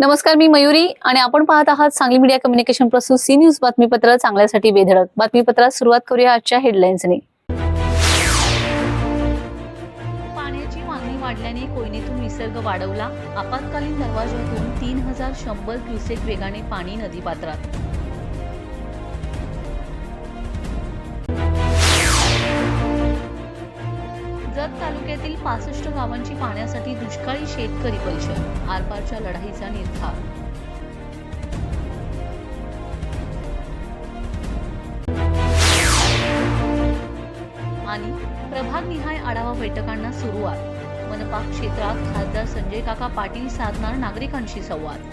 नमस्कार मी मयुरी आणि आपण पाहत आहात सांगली मीडिया कम्युनिकेशन प्रस्तुत सी न्यूज बातमीपत्र चांगल्यासाठी बेधडक. बातमीपत्रात सुरुवात करूया आजच्या हेडलाईन्सने. पाण्याची मागणी वाढल्याने कोयनेतून निसर्ग वाढवला. आपत्कालीन दरवाजातून तीन हजार शंभर क्युसेक वेगाने पाणी नदी पात्रात. जत तालुक्यातील पासष्ट गावांची पाण्यासाठी दुष्काळी शेतकरी परिषद आरपारच्या लढाईचा निर्धार. आणि प्रभागनिहाय आढावा बैठकांना सुरुवात. मनपा क्षेत्रात खासदार संजय काका पाटील साधणार नागरिकांशी संवाद.